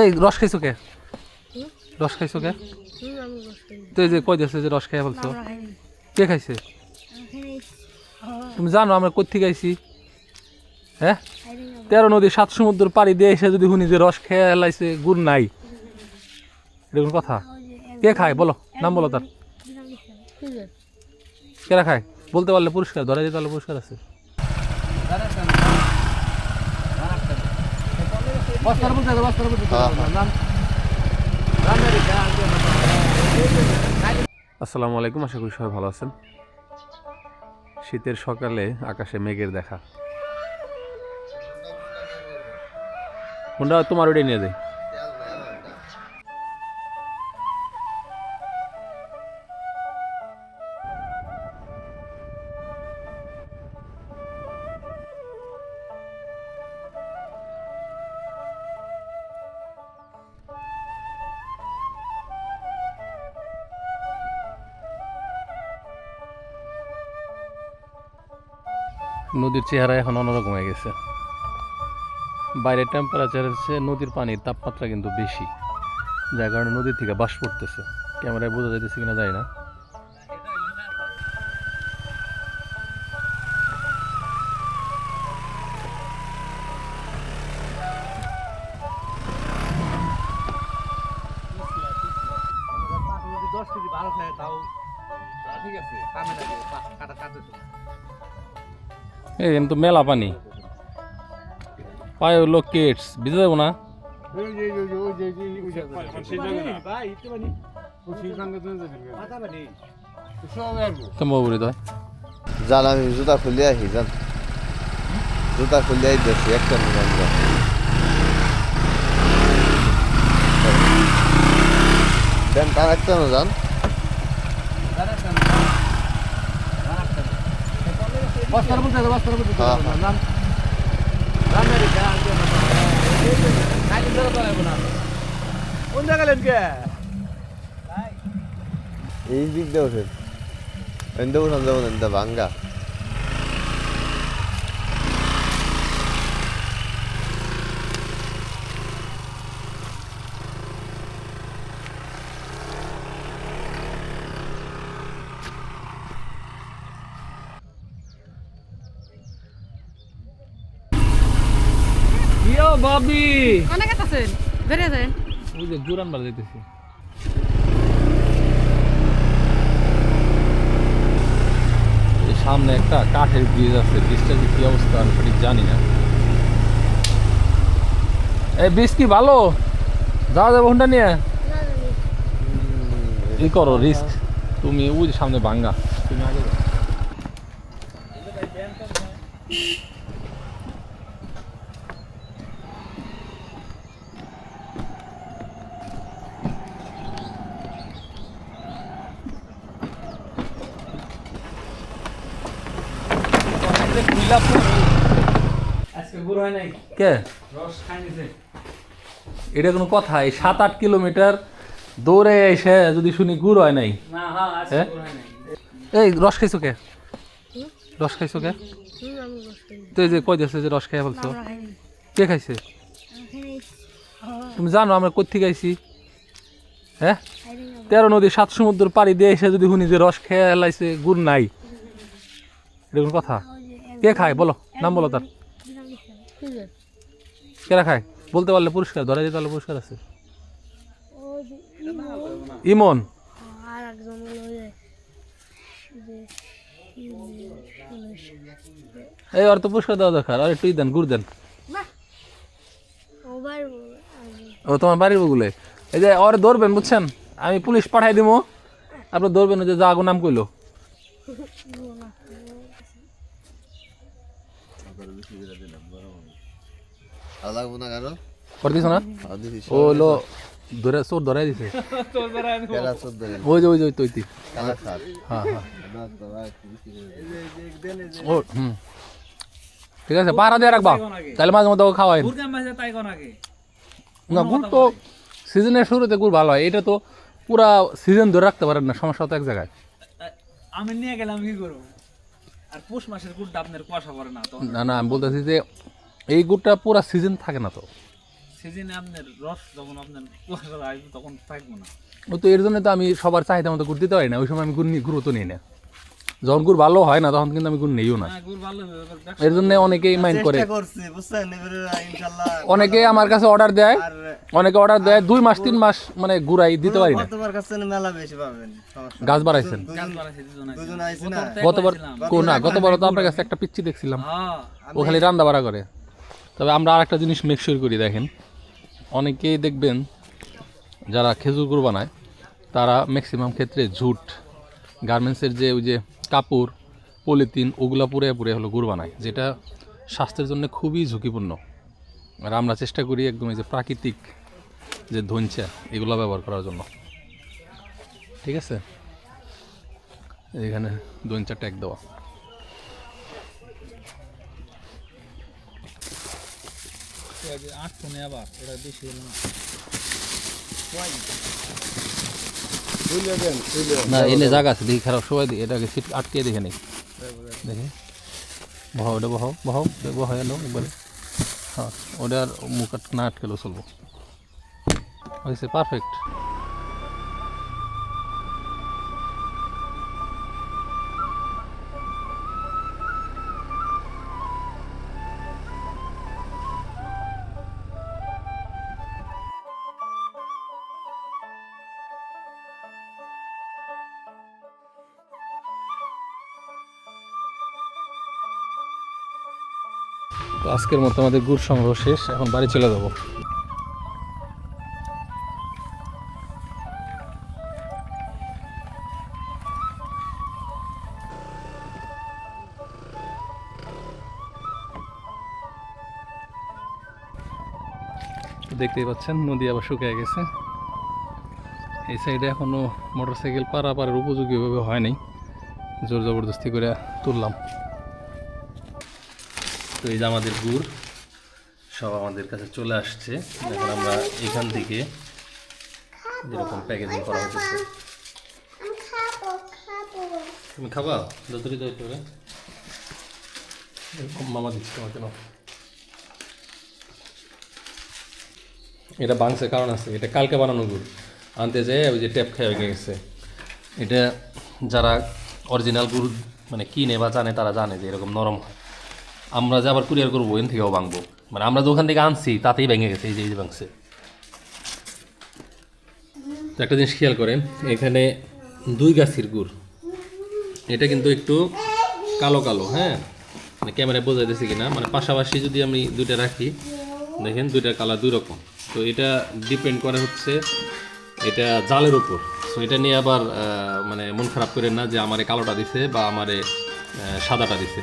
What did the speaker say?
এই রস খাইছো কে? রস খাইছো কে? হুম আমি বসতে তো এই যে কই দিয়েছে যে রস খাইয়া বলছো? কে খাইছে? তুমি জানো আমরা কোথেকে আইছি? হ্যাঁ? তেরো নদী সাত সমুদ্র পাড়ি দিয়ে এসে যদি শুনি যে রস খেয়ে লাইছে গুড় নাই। এরকম কথা? কে খায়? বলো নাম বলো তার। কেরা খায়? বলতে পারলে পুরস্কার ধরে যেতে পারলে পুরস্কার আছে। আসসালামু আলাইকুম, আশা করি সবাই ভালো আছেন। শীতের সকালে আকাশে মেঘের দেখা। হুন্ডা, তোমার ওটাই নিয়ে যাই। নদীর চেহারা এখন অন্যরকম হয়ে গেছে। বাইরের টেম্পারেচার হচ্ছে নদীর পানির তাপমাত্রা কিন্তু বেশি, যার কারণে নদীর থেকে বাস পড়তেছে। ক্যামেরায় বোঝা যাইতেছে কিনা যায় না। ঠিক আছে। কামে লাগে, কাটা, কাটে এই কিন্তু মেলা পানি। পায়ে হলো কেটস বুঝতে যাব না? জান আমি জুতা খুলে আহি, জান। জুতা খুলে আই দেখি, একটা দেন, তার একটা না জান বস্তার মধ্যে বস্তার মধ্যে হ্যাঁ, হ্যাঁ। নাম রান্নারি গা আনতে মাথা কাজে ধরে তো লাগবে না কোন জায়গা গেলেন কে এই দিক দিয়ে ওঠেন এনতে উঠান যেমন এনতে ভাঙ্গা বাবি অনেক আছেন বেরিয়ে যান ওই যে জোরান বার যাইতেছি। সামনে একটা কাঠের ব্রিজ আছে। ব্রিজটার কি অবস্থা আমি সঠিক জানি না। এই ব্রিজ কি ভালো? যাওয়া যাবে হোন্ডা নিয়ে? ই করো রিস্ক তুমি ওই সামনে ভাঙ্গা। তুমি আগে যাও। আজকে গুড় হয় নাই কে? খাই এটা কোনো কথা এই সাত আট কিলোমিটার দৌড়ে এসে যদি শুনি গুড় হয় নাই। না হ্যাঁ? আজকে? গুড় নাই। এই রস খাইছো কে? রস খাইছো কে? হুম আমি বসতে তো এই যে কই দিয়েছে যে রস খাইয়া বলছো কে খাইছে? তুমি জানো আমরা কোথেকে আইছি হ্যাঁ? তেরো নদী সাত সমুদ্র পাড়ি দিয়ে এসে যদি শুনি যে রস খেয়ে লাইছে গুড় নাই। এরকম কথা? কে খায়? বলো, নাম বলো তার। কেরা খায়? বলতে পারলে পুরস্কার, ধরে যেতে পারলে পুরস্কার আছে। ইমন। আর এই, ওর তো পুরস্কার দেওয়া দরকার। আর একটু দেন, গুড় দেন। ও, তোমার বাড়ির বগুলে। এই যে, ওরে ধরবেন, বুঝছেন? আমি পুলিশ পাঠাই দিব আপনি ধরবেন যে যা নাম কইলো। আর লাগবো না কারও? করে দিছো না? আর দিছি ও ধরে চোর ধরাই দিছে। ওই যে ওই যে হ্যাঁ হ্যাঁ। হুম। ঠিক আছে পাহারা দিয়ে রাখবা। তাহলে মাঝে মধ্যে খাওয়াই। না গুড় তো সিজনের শুরুতে গুড় ভালো হয়। এটা তো পুরা সিজন ধরে রাখতে পারেন না সমস্যা তো এক জায়গায়। আমি নিয়ে গেলাম কি করব? আর পৌষ মাসের গুড়টা আপনার কুয়াশা পড়ে না তো না না আমি বলতেছি যে এই গুড়টা পুরা সিজন থাকে না তো। সিজনে আপনার রস যখন আপনার কুয়াশা আসবে তখন থাকব না। তো এর জন্য তো আমি সবার চাহিদা মতো গুড় দিতে পারি না ওই সময় আমি গুড় নি- গুঁড়ো তো নিই না। যখন গুড় ভালো হয় না তখন কিন্তু আমি গুড় নেইও না। এর জন্য অনেকেই মাইন্ড করে। চেষ্টা করছি বুঝছেন? এবারে ইনশাল্লাহ অনেকে আমার কাছে অর্ডার দেয় অনেকে অর্ডার দেয় দুই মাস তিন মাস মানে গুড়াই দিতে পারি না। তোমার কাছে মেলা বেশি পাবেন? সমস্যা গাছ বাড়াইছেন? গতবার কো না গতবার তো আপনার কাছে একটা পিচ্ছি দেখছিলাম। হ্যাঁ। ও খালি রান্না বাড়া করে। তবে আমরা আর একটা জিনিস মেক শিওর করি দেখেন। অনেকেই দেখবেন যারা খেজুর গুড় বানায় তারা ম্যাক্সিমাম ক্ষেত্রে ঝুট গার্মেন্টসের যে ওই যে কাপড়, পলিথিন, ওগুলা পুরে পুরে হলো গুড় বানায়, যেটা স্বাস্থ্যের জন্য খুবই ঝুঁকিপূর্ণ। আর আমরা চেষ্টা করি একদম এই যে প্রাকৃতিক যে ধনচা, এগুলো ব্যবহার করার জন্য। ঠিক আছে? এখানে দঞ্চা ট্যাগ দেওয়া। আবার, এটা বেশি না বুঝলে দেন বুঝলে না এনে জায়গা আছে দেখি খারাপ সবাই দিই এটাকে সিট আটকে দেখে নেই। দেখে। বহাও ওটা বহাও বহাও বহাই এলো একবারে। হ্যাঁ ওটার মুখ আট- না আটকেলেও চলবো। হয়েছে পারফেক্ট তো আজকের মতো আমাদের গুড় সংগ্রহ শেষ, এখন বাড়ি চলে যাব। দেখতেই পাচ্ছেন, নদী আবার শুকিয়ে গেছে। এই সাইডে এখনও মোটরসাইকেল পারাপারের উপযোগীভাবে হয়নি। জোর জবরদস্তি করে তুললাম। তো এই যে আমাদের গুড় সব আমাদের কাছে চলে আসছে। এখন আমরা এখান থেকে যেরকম প্যাকেজিং করা হচ্ছে। তুমি খাবা? যতটি যাই করে। মামা দিচ্ছে তোমাকে নাও এটা বাংসের কারণ আছে। এটা কালকে বানানো গুড়। আনতে যেয়ে ওই যে ট্যাপ খেয়ে গেছে। এটা যারা অরিজিনাল গুড় মানে কিনে বা জানে, তারা জানে যে এরকম নরম হয়। আমরা যে আবার কুরিয়ার করব এন থেকেও ভাঙবো। মানে আমরা যে ওখান থেকে আনছি, তাতেই ভেঙে গেছে, এই যে এই যে ভাঙছে। তো একটা জিনিস খেয়াল করেন, এখানে দুই গাছির গুড়। এটা কিন্তু একটু কালো কালো হ্যাঁ? মানে ক্যামেরায় বোঝা যাচ্ছে কিনা। মানে পাশাপাশি যদি আমি দুইটা রাখি, দেখেন দুইটার কালার দুই রকম। তো এটা ডিপেন্ড করে হচ্ছে, এটা জালের উপর। তো এটা নিয়ে আবার মানে মন খারাপ করেন না যে আমারে কালোটা দিছে বা আমারে সাদাটা দিছে।